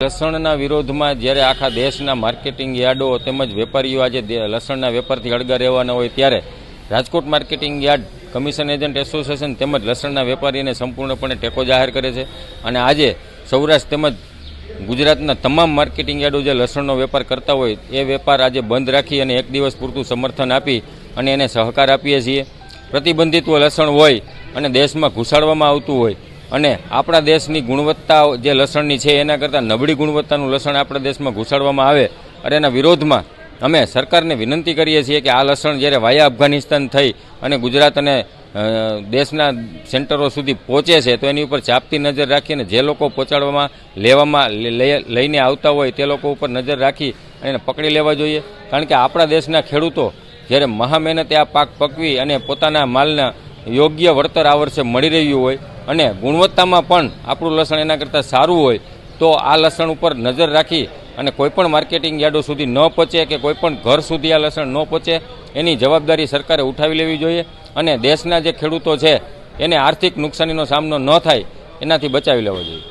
લસણના વિરોધમાં જ્યારે આખા દેશના માર્કેટિંગ યાર્ડો તેમજ વેપારીઓ આજે લસણના વેપારથી અળગા રહેવાના હોય ત્યારે Rajkot marketing yard commission agent association તેમજ લસણના વેપારીને સંપૂર્ણપણે ટેકો જાહેર કરે છે અને આજે સૌરાષ્ટ્ર તેમજ ગુજરાતના તમામ માર્કેટિંગ યાર્ડો જે લસણનો વેપાર કરતા હોય એ વેપાર આજે બંધ રાખી અને એક દિવસ પૂરતું સમર્થન આપી અને એને સહકાર આપીએ છીએ. પ્રતિબંધિત લસણ હોય અને દેશમાં ઘુસાડવામાં આવતું હોય અને આપણા દેશની ગુણવત્તા જે લસણની છે, એના કરતાં નબળી ગુણવત્તાનું લસણ આપણા દેશમાં ઘૂસાડવામાં આવે, અને એના વિરોધમાં અમે સરકારને વિનંતી કરીએ છીએ કે આ લસણ જ્યારે વાયા અફઘાનિસ્તાન થઈ અને ગુજરાત અને દેશના સેન્ટરો સુધી પહોંચે છે, તો એની ઉપર ચાપતી નજર રાખીને જે લોકો પહોંચાડવામાં, લેવામાં લઈને આવતા હોય તે લોકો ઉપર નજર રાખી અને પકડી લેવા જોઈએ. કારણ કે આપણા દેશના ખેડૂતો જ્યારે મહા મહેનતે આ પાક પકવી અને પોતાના માલના યોગ્ય વળતર આ વર્ષે મળી રહ્યું હોય અને ગુણવત્તામાં પણ આપણું લસણ એના કરતાં સારું હોય, તો આ લસણ ઉપર નજર રાખી અને કોઈપણ માર્કેટિંગ યાર્ડો સુધી ન પહોંચે કે કોઈપણ ઘર સુધી આ લસણ ન પહોંચે, એની જવાબદારી સરકારે ઉઠાવી લેવી જોઈએ અને દેશના જે ખેડૂતો છે, એને આર્થિક નુકસાનીનો સામનો ન થાય, એનાથી બચાવી લેવો જોઈએ.